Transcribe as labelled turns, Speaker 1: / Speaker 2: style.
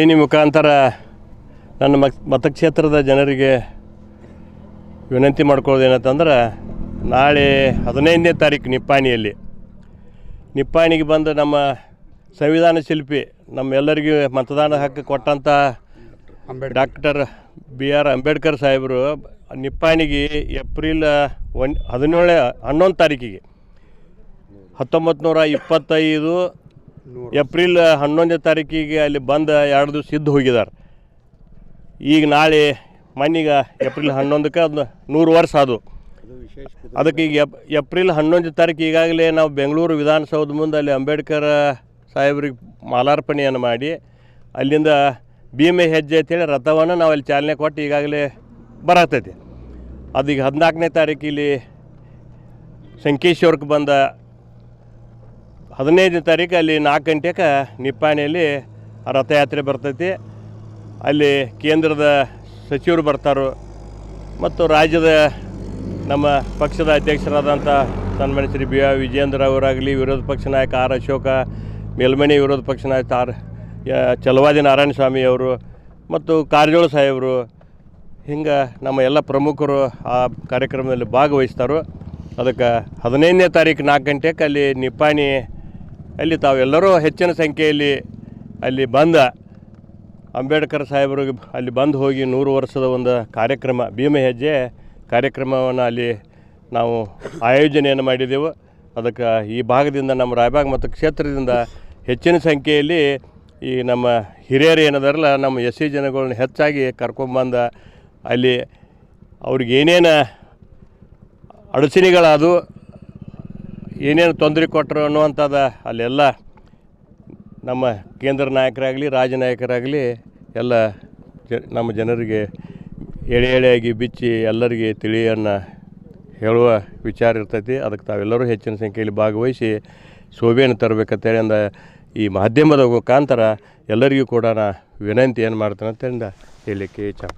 Speaker 1: ಈ ಮುಖಾಂತರ ನನ್ನ ಮತ್, ಮತಕ್ಷೇತ್ರದ ಜನರಿಗೆ ವಿನಂತಿ ಮಾಡ್ಕೊಳ್ಳೋದು ಏನಂತಂದ್ರೆ, ನಾಳೆ ಹದಿನೈದನೇ ತಾರೀಕು ನಿಪ್ಪಾಣಿಯಲ್ಲಿ. ನಿಪ್ಪಾಣಿಗೆ ಬಂದು ನಮ್ಮ ಸಂವಿಧಾನ ಶಿಲ್ಪಿ, ನಮ್ಮೆಲ್ಲರಿಗೂ ಮತದಾನ ಹಕ್ಕು ಕೊಟ್ಟಂಥ ಡಾಕ್ಟರ್ ಬಿ ಆರ್ ಅಂಬೇಡ್ಕರ್ ಸಾಹೇಬರು ನಿಪ್ಪಾಣಿಗೆ ಏಪ್ರಿಲ್ ಒನ್ ಹದಿನೇಳು ಹನ್ನೊಂದು ತಾರೀಕಿಗೆ. ಹತ್ತೊಂಬತ್ತು ನೂರ ಇಪ್ಪತ್ತೈದು ಏಪ್ರಿಲ್ ಹನ್ನೊಂದನೇ ತಾರೀಕಿಗೆ ಅಲ್ಲಿ ಬಂದು ಎರಡು ದಿವಸ ಇದ್ದು ಹೋಗಿದ್ದಾರೆ ಈಗ ನಾಳೆ ಮನೆಗೆ ಏಪ್ರಿಲ್ ಹನ್ನೊಂದಕ್ಕೆ ಅದು ನೂರು ವರ್ಷ ಅದು. ಅದಕ್ಕೆ ಈಗ ಏಪ್ರಿಲ್ ಹನ್ನೊಂದು ತಾರೀಕು ಈಗಾಗಲೇ ನಾವು ಬೆಂಗಳೂರು ವಿಧಾನಸೌಧ ಮುಂದೆ ಅಲ್ಲಿ ಅಂಬೇಡ್ಕರ್ ಸಾಹೇಬ್ರಿಗೆ ಮಾಲಾರ್ಪಣೆಯನ್ನು ಮಾಡಿ ಅಲ್ಲಿಂದ ಭೀಮೆ ಹೆಜ್ಜೆ ಅಂತೇಳಿ ರಥವನ್ನು ನಾವು ಅಲ್ಲಿ ಚಾಲನೆ ಕೊಟ್ಟು ಈಗಾಗಲೇ ಬರತೈತಿ ಅದೀಗ ಹದಿನಾಲ್ಕನೇ ತಾರೀಕು ಇಲ್ಲಿ ಸಂಕೇಶ್ವರಕ್ಕೆ ಬಂದ ಹದಿನೈದನೇ ತಾರೀಕು ಅಲ್ಲಿ ನಾಲ್ಕು ಗಂಟೆಗೆ ನಿಪ್ಪಾಣಿಯಲ್ಲಿ ರಥಯಾತ್ರೆ ಬರ್ತೈತಿ. ಅಲ್ಲಿ ಕೇಂದ್ರದ ಸಚಿವರು ಬರ್ತಾರೋ ಮತ್ತು ರಾಜ್ಯದ ನಮ್ಮ ಪಕ್ಷದ ಅಧ್ಯಕ್ಷರಾದಂಥ ಸನ್ಮಾನ್ಯ ಶ್ರೀ ಬಿ ಆರ್ ವಿಜೇಂದ್ರ ಅವರಾಗಲಿ, ವಿರೋಧ ಪಕ್ಷ ನಾಯಕ ಆರ್ ಅಶೋಕ, ಮೇಲ್ಮನೆ ವಿರೋಧ ಪಕ್ಷ ನಾಯಕ ಆರ್ ಚಲವಾದಿ ನಾರಾಯಣ ಸ್ವಾಮಿ ಅವರು ಮತ್ತು ಕಾರಜೋಳ ಸಾಹೇಬರು, ಹಿಂಗೆ ನಮ್ಮ ಎಲ್ಲ ಪ್ರಮುಖರು ಆ ಕಾರ್ಯಕ್ರಮದಲ್ಲಿ ಭಾಗವಹಿಸ್ತಾರೋ. ಅದಕ್ಕೆ ಹದಿನೈದನೇ ತಾರೀಕು ನಾಲ್ಕು ಗಂಟೆಗೆ ಅಲ್ಲಿ ನಿಪ್ಪಾಣಿ ಅಲ್ಲಿ ತಾವೆಲ್ಲರೂ ಹೆಚ್ಚಿನ ಸಂಖ್ಯೆಯಲ್ಲಿ ಅಲ್ಲಿ ಬಂದ ಅಂಬೇಡ್ಕರ್ ಸಾಹೇಬರು ಅಲ್ಲಿ ಬಂದು ಹೋಗಿ ನೂರು ವರ್ಷದ ಒಂದು ಕಾರ್ಯಕ್ರಮ, ಭೀಮ ಹೆಜ್ಜೆ ಕಾರ್ಯಕ್ರಮವನ್ನು ಅಲ್ಲಿ ನಾವು ಆಯೋಜನೆಯನ್ನು ಮಾಡಿದೆವು. ಅದಕ್ಕೆ ಈ ಭಾಗದಿಂದ ನಮ್ಮ ರಾಯಬಾಗ್ ಮತ್ತು ಕ್ಷೇತ್ರದಿಂದ ಹೆಚ್ಚಿನ ಸಂಖ್ಯೆಯಲ್ಲಿ ಈ ನಮ್ಮ ಹಿರಿಯರು ಏನದಾರಲ್ಲ, ನಮ್ಮ ಎಸ್ ಸಿ ಜನಗಳನ್ನ ಹೆಚ್ಚಾಗಿ ಕರ್ಕೊಂಬಂದ ಅಲ್ಲಿ ಅವ್ರಿಗೇನೇನು ಅಡಚಣೆಗಳಾದವು ಅಡಚಣೆಗಳದು ಏನೇನು ತೊಂದರೆ ಕೊಟ್ಟರು ಅನ್ನುವಂಥದ್ದು ಅಲ್ಲೆಲ್ಲ ನಮ್ಮ ಕೇಂದ್ರ ನಾಯಕರಾಗಲಿ ರಾಜ್ಯ ನಾಯಕರಾಗಲಿ ಎಲ್ಲ ಜ, ನಮ್ಮ ಜನರಿಗೆ ಎಳೆ ಎಳೆಯಾಗಿ ಬಿಚ್ಚಿ ಎಲ್ಲರಿಗೆ ತಿಳಿಯನ್ನು ಹೇಳುವ ವಿಚಾರ ಇರ್ತೈತಿ. ಅದಕ್ಕೆ ತಾವೆಲ್ಲರೂ ಹೆಚ್ಚಿನ ಸಂಖ್ಯೆಯಲ್ಲಿ ಭಾಗವಹಿಸಿ ಶೋಭೆಯನ್ನು ತರಬೇಕಂತೇಳಿ ಅಂದ ಈ ಮಾಧ್ಯಮದ ಮುಖಾಂತರ ಎಲ್ಲರಿಗೂ ಕೂಡ ನಾ ವಿನಂತಿ ಏನು ಮಾಡ್ತೇನೆ ಅಂತೇಳಿಂದ ಹೇಳಲಿಕ್ಕೆ ಇಚ್ಛೆ.